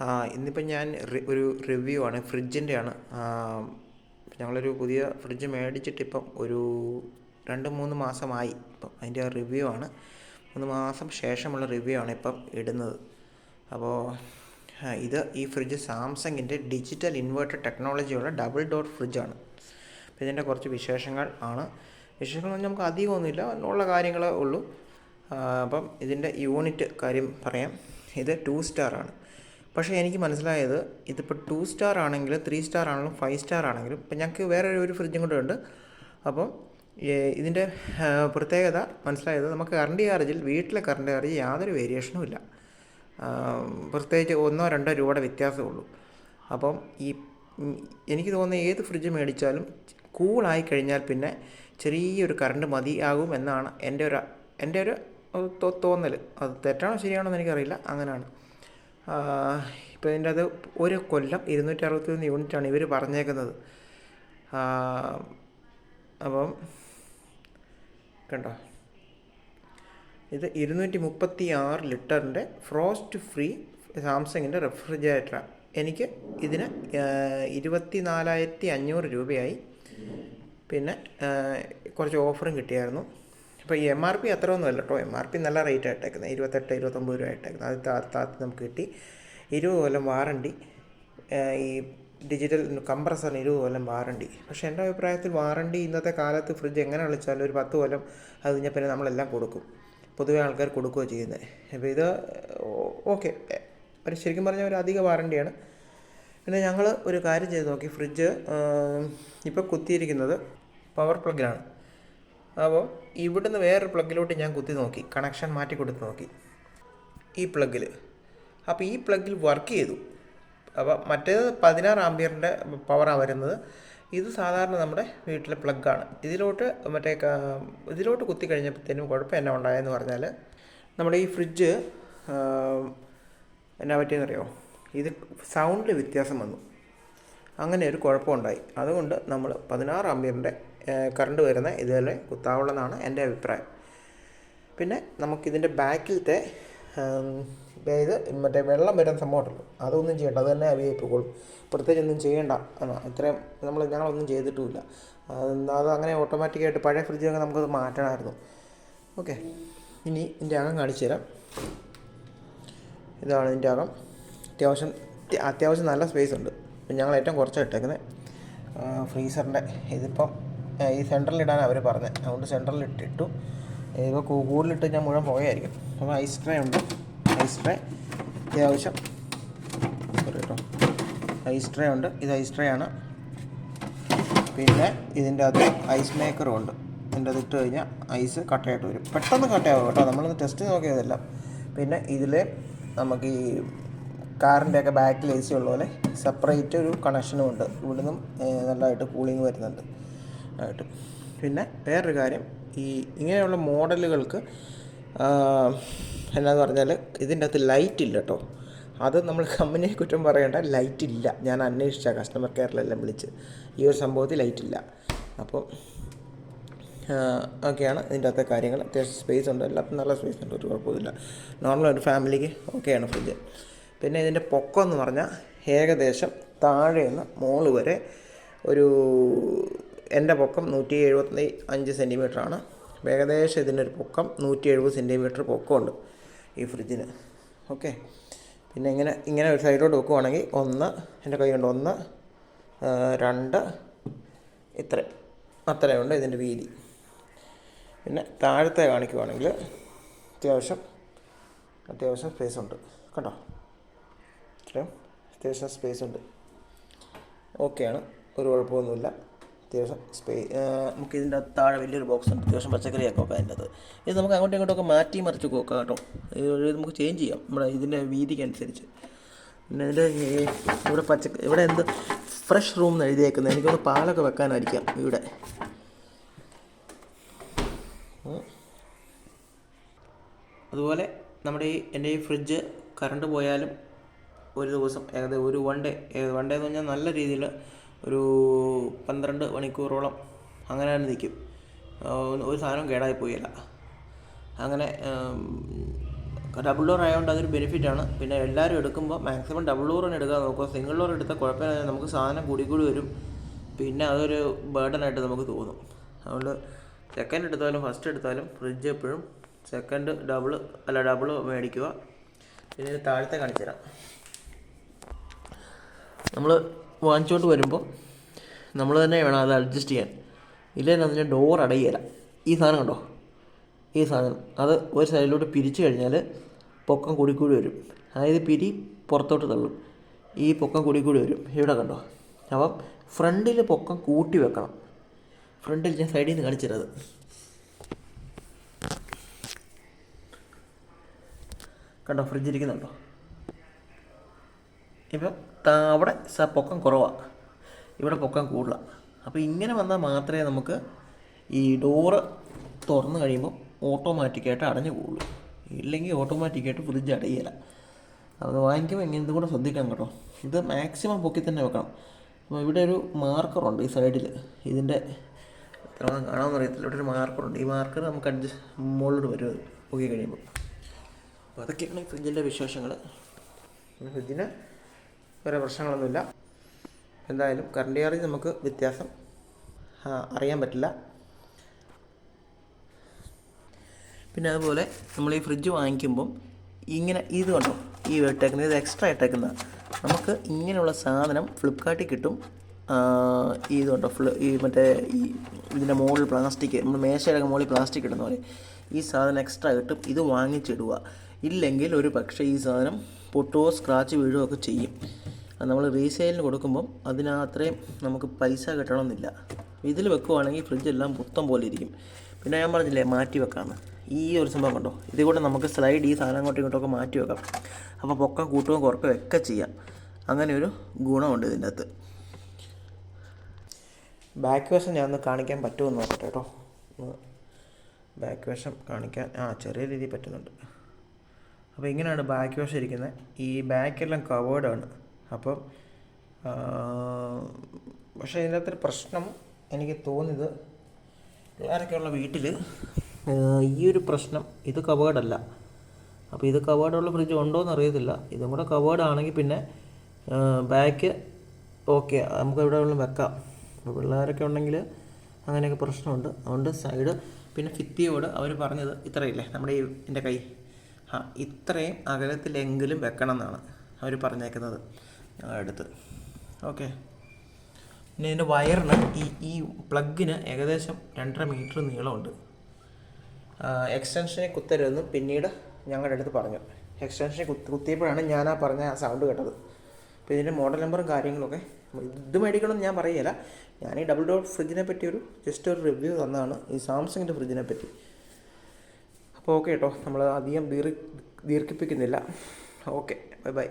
ആ, ഇന്നിപ്പം ഞാൻ ഒരു റിവ്യൂ ആണ് ഫ്രിഡ്ജിന്റെ ആണ് ഞങ്ങളൊരു പുതിയ ഫ്രിഡ്ജ് മേടിച്ചിട്ട് ഇപ്പം ഒരു രണ്ട് മൂന്ന് മാസമായി. ഇപ്പം അതിന്റെ റിവ്യൂ ആണ്. മൂന്ന് മാസം ശേഷമുള്ള റിവ്യൂ ആണ് ഇപ്പം ഇടുന്നത്. അപ്പോൾ ഇത് ഈ ഫ്രിഡ്ജ് സാംസങ്ങിന്റെ ഡിജിറ്റൽ ഇൻവേർട്ടർ ടെക്നോളജിയുള്ള ഡബിൾ ഡോർ ഫ്രിഡ്ജാണ് അപ്പോൾ ഇതിന്റെ കുറച്ച് വിശേഷങ്ങൾ ആണ്. വിശേഷങ്ങൾ നമുക്ക് അധികമൊന്നുമില്ല ഉള്ള കാര്യങ്ങളേ ഉള്ളൂ. അപ്പം ഇതിന്റെ യൂണിറ്റ് കാര്യം പറയാം. ഇത് ടു സ്റ്റാർ ആണ്. പക്ഷേ എനിക്ക് മനസ്സിലായത് ഇതിപ്പോൾ ടു സ്റ്റാർ ആണെങ്കിലും ത്രീ സ്റ്റാർ ആണെങ്കിലും ഫൈവ് സ്റ്റാർ ആണെങ്കിലും ഇപ്പം ഞങ്ങൾക്ക് വേറെ ഒരു ഫ്രിഡ്ജും കൂടെ ഉണ്ട്. അപ്പം ഇതിന്റെ പ്രത്യേകത മനസ്സിലായത് നമുക്ക് കറണ്ട് ചാർജിൽ വീട്ടിലെ കറണ്ട് ചാർജ് യാതൊരു വേരിയേഷനും ഇല്ല. പ്രത്യേകിച്ച് ഒന്നോ രണ്ടോ രൂപയുടെ വ്യത്യാസമേ ഉള്ളൂ. അപ്പം ഈ എനിക്ക് തോന്നുന്ന ഏത് ഫ്രിഡ്ജ് മേടിച്ചാലും കൂളായി കഴിഞ്ഞാൽ പിന്നെ ചെറിയൊരു കറണ്ട് മതിയാകും എന്നാണ് എന്റെ ഒരു എന്റെ ഒരു തോന്നൽ അത് തെറ്റാണോ ശരിയാണോ എന്ന് എനിക്കറിയില്ല. അങ്ങനെയാണ്. ഇപ്പോൾ ഇതിന്റെ അത് ഒരു കൊല്ലം ഇരുന്നൂറ്റി അറുപത്തിയൊന്ന് യൂണിറ്റാണ് ഇവർ പറഞ്ഞേക്കുന്നത്. അപ്പം കണ്ടോ? ഇത് ഇരുന്നൂറ്റി മുപ്പത്തി ആറ് ലിറ്ററിന്റെ ഫ്രോസ്റ്റ് ഫ്രീ സാംസങ്ങിന്റെ റെഫ്രിജറേറ്ററാണ് എനിക്ക് ഇതിന് ഇരുപത്തി നാലായിരത്തി അഞ്ഞൂറ് രൂപയായി. പിന്നെ കുറച്ച് ഓഫറും കിട്ടിയായിരുന്നു. അപ്പോൾ ഈ എം ആർ പി അത്ര ഒന്നും അല്ല കേട്ടോ. എം ആർ പി നല്ല റേറ്റ് ആയിട്ടേക്കുന്നത് ഇരുപത്തെട്ട് ഇരുപത്തൊമ്പത് രൂപ ആയിട്ടേക്കുന്നത് അത് താത്തി നമുക്ക് കിട്ടി ഇരുപത് കൊല്ലം വാറണ്ടി ഈ ഡിജിറ്റൽ കംപ്രസറിന് ഇരുപത് കൊല്ലം വാറണ്ടി പക്ഷേ എന്റെ അഭിപ്രായത്തിൽ വാറണ്ടി ഇന്നത്തെ കാലത്ത് ഫ്രിഡ്ജ് എങ്ങനെ വിളിച്ചാലും ഒരു പത്ത് കൊല്ലം അത് കഴിഞ്ഞാൽ പിന്നെ നമ്മളെല്ലാം കൊടുക്കും. പൊതുവേ ആൾക്കാർ കൊടുക്കുകയോ ചെയ്യുന്നത് അപ്പോൾ ഇത് ഓക്കെ. ഒരു ശരിക്കും പറഞ്ഞാൽ ഒരു അധിക വാറണ്ടിയാണ് പിന്നെ ഞങ്ങൾ ഒരു കാര്യം ചെയ്ത് നോക്കി. ഫ്രിഡ്ജ് ഇപ്പോൾ കുത്തിയിരിക്കുന്നത് പവർ പ്ലഗിലാണ് അപ്പോൾ ഇവിടുന്ന് വേറൊരു പ്ലഗിലോട്ട് ഞാൻ കുത്തി നോക്കി. കണക്ഷൻ മാറ്റി കൊടുത്ത് നോക്കി. ഈ പ്ലഗിൽ. അപ്പോൾ ഈ പ്ലഗിൽ വർക്ക് ചെയ്തു. അപ്പോൾ മറ്റേത് പതിനാറ് ആംബിയറിന്റെ പവറാണ് വരുന്നത്. ഇത് സാധാരണ നമ്മുടെ വീട്ടിലെ പ്ലഗാണ്. ഇതിലോട്ട് മറ്റേ ഇതിലോട്ട് കുത്തി കഴിഞ്ഞപ്പോഴത്തേനും കുഴപ്പം എന്നാ ഉണ്ടായെന്ന് പറഞ്ഞാൽ നമ്മുടെ ഈ ഫ്രിഡ്ജ് എന്നാ പറ്റിയെന്നറിയോ? ഇത് സൗണ്ടിൽ വ്യത്യാസം വന്നു. അങ്ങനെ ഒരു കുഴപ്പമുണ്ടായി. അതുകൊണ്ട് നമ്മൾ പതിനാറ് ആംബിയറിന്റെ കറണ്ട് വരുന്ന ഇതുപോലെ കുത്താവുള്ളതാണ് എന്റെ അഭിപ്രായം. പിന്നെ നമുക്കിതിന്റെ ബാക്കിലത്തെ ഇത് മറ്റേ വെള്ളം വരുന്ന സംഭവമുണ്ടല്ലോ അതൊന്നും ചെയ്യേണ്ട അത് തന്നെ അവിയായി പ്രത്യേകിച്ച് ഒന്നും ചെയ്യേണ്ട എന്നാ ഇത്രയും നമ്മൾ ഞങ്ങളൊന്നും ചെയ്തിട്ടുമില്ല. അത് അങ്ങനെ ഓട്ടോമാറ്റിക്കായിട്ട് പഴയ ഫ്രിഡ്ജൊക്കെ നമുക്കത് മാറ്റണമായിരുന്നു. ഓക്കെ ഇനി ഇതിന്റെ അകം കാണിച്ചു തരാം. ഇതാണ് ഇതിന്റെ അകം. അത്യാവശ്യം അത്യാവശ്യം നല്ല സ്പേസ് ഉണ്ട്. ഇപ്പം ഞങ്ങൾ ഏറ്റവും കുറച്ച് ഇട്ടേക്കുന്നത് ഫ്രീസറിന്റെ ഇതിപ്പം ഈ സെന്ററിൽ ഇടാൻ അവർ പറഞ്ഞത് അതുകൊണ്ട് സെന്ററിൽ ഇട്ടിട്ടു ഇപ്പോൾ കൂടുതലിട്ട് ഞാൻ മുഴുവൻ പോയായിരിക്കും അപ്പോൾ ഐസ് ട്രേ ഉണ്ട്. ഐസ് ട്രേ അത്യാവശ്യം. സോറി കേട്ടോ ഐസ് ട്രേ ഉണ്ട്. ഇത് ഐസ് ട്രേ ആണ്. പിന്നെ ഇതിന്റെ അകത്ത് ഐസ് മേക്കറും ഉണ്ട്. ഇതിന്റെ അത് ഇട്ട് കഴിഞ്ഞാൽ ഐസ് കട്ടയായിട്ട് വരും. പെട്ടെന്ന് കട്ടയാവും കേട്ടോ. നമ്മളൊന്ന് ടെസ്റ്റ് നോക്കിയതല്ല. പിന്നെ ഇതിൽ നമുക്ക് ഈ കാറിന്റെയൊക്കെ ബാക്കിൽ എ സി ഉള്ള പോലെ സെപ്പറേറ്റ് ഒരു കണക്ഷനും ഉണ്ട്. ഇവിടുന്നും നല്ലതായിട്ട് കൂളിംഗ് വരുന്നുണ്ട്. ആയിട്ട്. പിന്നെ വേറൊരു കാര്യം ഈ ഇങ്ങനെയുള്ള മോഡലുകൾക്ക് എന്നാന്ന് പറഞ്ഞാൽ ഇതിന്റെ അകത്ത് ലൈറ്റ് ഇല്ല കേട്ടോ അത് നമ്മൾ കമ്പനിയെ കുറ്റം പറയേണ്ട ലൈറ്റ് ഇല്ല. ഞാൻ അന്വേഷിച്ച കസ്റ്റമർ കെയറിലെല്ലാം വിളിച്ച്. ഈ ഒരു സംഭവത്തിൽ ലൈറ്റ് ഇല്ല. അപ്പോൾ ഒക്കെയാണ് ഇതിന്റെ അകത്തെ കാര്യങ്ങൾ. അത്യാവശ്യം സ്പേസ് ഉണ്ട്. എല്ലാത്തിനും നല്ല സ്പേസ് ഉണ്ട്. ഒരു കുഴപ്പമില്ല നോർമൽ ഒരു ഫാമിലിക്ക് ഓക്കെയാണ് ഫ്രിഡ്ജ് പിന്നെ ഇതിന്റെ പൊക്കം എന്ന് പറഞ്ഞാൽ ഏകദേശം താഴെ നിന്ന് മോൾ വരെ ഒരു എന്റെ പൊക്കം നൂറ്റി എഴുപത്തി അഞ്ച് സെന്റിമീറ്ററാണ് ഏകദേശം ഇതിനൊരു പൊക്കം നൂറ്റി എഴുപത് സെന്റിമീറ്റർ പൊക്കമുണ്ട് ഈ ഫ്രിഡ്ജിന്. ഓക്കെ. പിന്നെ ഇങ്ങനെ ഇങ്ങനെ ഒരു സൈഡിലോട്ട് വെക്കുവാണെങ്കിൽ ഒന്ന് എന്റെ കൈ കൊണ്ട് ഒന്ന് രണ്ട് ഇത്ര. അത്രയുണ്ട് ഇതിന്റെ വീതി. പിന്നെ താഴത്തെ കാണിക്കുവാണെങ്കിൽ അത്യാവശ്യം അത്യാവശ്യം സ്പേസ് ഉണ്ട്. കണ്ടോ? ഇത്രയും. അത്യാവശ്യം സ്പേസ് ഉണ്ട്. ഓക്കെയാണ് ഒരു കുഴപ്പമൊന്നുമില്ല. അത്യാവശ്യം സ്പേ നമുക്ക് ഇതിന്റെ താഴെ വലിയൊരു ബോക്സ് ഉണ്ട്. അത്യാവശ്യം പച്ചക്കറിയൊക്കെ വെക്കാം അതിന്റെ അത് ഇത് നമുക്ക് അങ്ങോട്ടും ഇങ്ങോട്ടും ഒക്കെ മാറ്റി മറിച്ച് നോക്കാം കേട്ടോ. ഇത് നമുക്ക് ചേഞ്ച് ചെയ്യാം. നമ്മുടെ ഇതിന്റെ വീതിക്ക് അനുസരിച്ച്. പിന്നെ ഇതിന്റെ ഇവിടെ പച്ച ഇവിടെ എന്ത് ഫ്രഷ് റൂം എന്ന് എഴുതിയേക്കുന്നത്. എനിക്കൊന്ന് പാലൊക്കെ വെക്കാനായിരിക്കാം ഇവിടെ. അതുപോലെ നമ്മുടെ ഈ എന്റെ ഈ ഫ്രിഡ്ജ് കറണ്ട് പോയാലും ഒരു ദിവസം ഏകദേശം ഒരു വൺ ഡേ വൺ ഡേ എന്ന് പറഞ്ഞാൽ നല്ല രീതിയിൽ ഒരു പന്ത്രണ്ട് മണിക്കൂറോളം അങ്ങനെ തന്നെ നിൽക്കും ഒരു സാധനം കേടായി പോയില്ല. അങ്ങനെ ഡബിൾ ഡോർ ആയതുകൊണ്ട് അതൊരു ബെനിഫിറ്റാണ് പിന്നെ എല്ലാവരും എടുക്കുമ്പോൾ മാക്സിമം ഡബിൾ ഡോർ തന്നെ എടുക്കാൻ നോക്കുക സിംഗിൾ ഡോർ എടുത്താൽ കുഴപ്പമില്ല. നമുക്ക് സാധനം കൂടി കൂടി വരും. പിന്നെ അതൊരു ബേർഡനായിട്ട് നമുക്ക് തോന്നും. അതുകൊണ്ട് സെക്കൻഡ് എടുത്താലും ഫസ്റ്റ് എടുത്താലും ഫ്രിഡ്ജ് എപ്പോഴും സെക്കൻഡ് ഡബിൾ അല്ല ഡബിൾ മേടിക്കുക. പിന്നെ താഴത്തെ കാണിച്ചു തരാം നമ്മൾ വാങ്ങിച്ചോട്ട് വരുമ്പോൾ നമ്മൾ തന്നെ വേണം അത് അഡ്ജസ്റ്റ് ചെയ്യാൻ. ഇല്ലെങ്കിൽ അതിന്റെ ഡോർ അടയുകയില്ല ഈ സാധനം കണ്ടോ? ഈ സാധനം. അത് ഒരു സൈഡിലോട്ട് പിരിച്ചു കഴിഞ്ഞാൽ പൊക്കം കൂടി കൂടി വരും. അതായത് പിരി പുറത്തോട്ട് തള്ളും. ഈ പൊക്കം കൂടി കൂടി വരും. ഇവിടെ കണ്ടോ? അപ്പം ഫ്രണ്ടിൽ പൊക്കം കൂട്ടി വെക്കണം. ഫ്രണ്ടിൽ ഞാൻ സൈഡിൽ നിന്ന് കാണിച്ചിരുന്നത് കണ്ടോ? ഫ്രിഡ്ജ് ഇരിക്കുന്നുണ്ടോ? ഇപ്പം അവിടെ സ പൊക്കം കുറവാണ് ഇവിടെ പൊക്കം കൂടുതലാണ് അപ്പോൾ ഇങ്ങനെ വന്നാൽ മാത്രമേ നമുക്ക് ഈ ഡോറ് തുറന്നു കഴിയുമ്പോൾ ഓട്ടോമാറ്റിക്കായിട്ട് അടഞ്ഞു പോകുള്ളൂ ഇല്ലെങ്കിൽ ഓട്ടോമാറ്റിക്കായിട്ട് ഫ്രിഡ്ജ് അടയില്ല അത് വാങ്ങിക്കുമ്പോൾ ഇങ്ങനത്തെ കൂടെ ശ്രദ്ധിക്കണം കേട്ടോ. ഇത് മാക്സിമം പൊക്കി തന്നെ വെക്കണം. അപ്പോൾ ഇവിടെ ഒരു മാർക്കറുണ്ട് ഈ സൈഡിൽ ഇതിന്റെ എത്ര കാണാമെന്ന് അറിയത്തില്ല. ഇവിടെ ഒരു മാർക്കറുണ്ട് ഈ മാർക്കർ നമുക്ക് അഡ്ജസ്റ്റ് മുകളിലോട്ട് വരും പൊക്കി കഴിയുമ്പോൾ അപ്പോൾ അതൊക്കെയാണ് ഫ്രിഡ്ജിന്റെ വിശേഷങ്ങൾ ഫ്രിഡ്ജിന് വേറെ പ്രശ്നങ്ങളൊന്നുമില്ല. എന്തായാലും കറണ്ട് ചാർജ് നമുക്ക് വ്യത്യാസം അറിയാൻ പറ്റില്ല. പിന്നെ അതുപോലെ നമ്മൾ ഈ ഫ്രിഡ്ജ് വാങ്ങിക്കുമ്പം ഇങ്ങനെ ഇത് കണ്ടോ? ഈ ഇട്ടേക്കുന്നത് ഇത് എക്സ്ട്രാ ഇട്ടേക്കുന്ന നമുക്ക് ഇങ്ങനെയുള്ള സാധനം ഫ്ലിപ്കാർട്ടിൽ കിട്ടും. ഇത് കണ്ടോ? ഫ്ലി ഈ മറ്റേ ഈ ഇതിന്റെ മുകളിൽ പ്ലാസ്റ്റിക് നമ്മൾ മേശയിലൊക്കെ മുകളിൽ പ്ലാസ്റ്റിക് ഇടുന്ന പോലെ ഈ സാധനം എക്സ്ട്രാ കിട്ടും. ഇത് വാങ്ങിച്ചിടുക. ഇല്ലെങ്കിൽ ഒരു പക്ഷേ ഈ സാധനം പൊട്ടുകയോ സ്ക്രാച്ച് വീഴുകയോ ഒക്കെ ചെയ്യും. നമ്മൾ റീസെയിലിന് കൊടുക്കുമ്പം അതിന് അത്രയും നമുക്ക് പൈസ കിട്ടണമെന്നില്ല. ഇതിൽ വെക്കുവാണെങ്കിൽ ഫ്രിഡ്ജ് എല്ലാം പുത്തം പോലെ ഇരിക്കും. പിന്നെ ഞാൻ പറഞ്ഞില്ലേ മാറ്റി വെക്കാമെന്ന് ഈ ഒരു സംഭവം കണ്ടോ? കൂടെ നമുക്ക് സ്ലൈഡ് ഈ സാധനം അങ്ങോട്ടും ഇങ്ങോട്ടൊക്കെ മാറ്റി വെക്കാം. അപ്പോൾ പൊക്കം കൂട്ടുകയും കുറക്കുകയും ഒക്കെ ചെയ്യാം. അങ്ങനെ ഒരു ഗുണമുണ്ട് ഇതിന്റെ അകത്ത്. ബാക്ക് വശം ഞാൻ ഒന്ന് കാണിക്കാൻ പറ്റുമെന്ന് നോക്കട്ടെ കേട്ടോ. ബാക്ക് വശം കാണിക്കാൻ ആ ചെറിയ രീതിയിൽ പറ്റുന്നുണ്ട്. അപ്പോൾ ഇങ്ങനെയാണ് ബാക്ക് വശം ഇരിക്കുന്നത്. ഈ ബാക്കെല്ലാം കവേർഡാണ് അപ്പം പക്ഷേ ഇതിനകത്ത് ഒരു പ്രശ്നം എനിക്ക് തോന്നിയത് പിള്ളേരൊക്കെയുള്ള വീട്ടിൽ ഈ ഒരു പ്രശ്നം ഇത് കവേർഡല്ല അപ്പോൾ ഇത് കവേർഡുള്ള ഫ്രിഡ്ജ് ഉണ്ടോ എന്ന് അറിയത്തില്ല. ഇതും കൂടെ കവേർഡ് ആണെങ്കിൽ പിന്നെ ബാക്ക് ഓക്കെ നമുക്ക് എവിടെ വെള്ളം വെക്കാം. അപ്പോൾ പിള്ളേരൊക്കെ ഉണ്ടെങ്കിൽ അങ്ങനെയൊക്കെ പ്രശ്നമുണ്ട്. അതുകൊണ്ട് സൈഡ് പിന്നെ ഫിത്തിയോട് അവർ പറഞ്ഞത് ഇത്രയില്ലേ നമ്മുടെ ഈ എന്റെ കൈ. ആ ഇത്രയും അകലത്തിലെങ്കിലും വെക്കണം എന്നാണ് അവർ പറഞ്ഞേക്കുന്നത്. അടുത്ത്. ഓക്കെ പിന്നെ ഇതിന്റെ വയറിന് ഈ ഈ പ്ലഗിന് ഏകദേശം രണ്ടര മീറ്റർ നീളമുണ്ട്. എക്സ്റ്റൻഷനെ കുത്തരുതെന്ന് പിന്നീട് ഞങ്ങളുടെ അടുത്ത് പറഞ്ഞു. എക്സ്റ്റൻഷനെ കുത്തി കുത്തിയപ്പോഴാണ് ഞാൻ ആ പറഞ്ഞ ആ സൗണ്ട് കേട്ടത്. അപ്പോൾ ഇതിന്റെ മോഡൽ നമ്പറും കാര്യങ്ങളൊക്കെ ഇത് മേടിക്കണമെന്ന് ഞാൻ പറയുകയില്ല ഞാൻ ഈ ഡബിൾ ഡോർ ഫ്രിഡ്ജിനെ പറ്റി ഒരു ജസ്റ്റ് ഒരു റിവ്യൂ തന്നതാണ് ഈ സാംസങ്ങിന്റെ ഫ്രിഡ്ജിനെ പറ്റി. അപ്പോൾ ഓക്കെ കേട്ടോ നമ്മൾ അധികം ദീർ ദീർഘിപ്പിക്കുന്നില്ല. Okay bye bye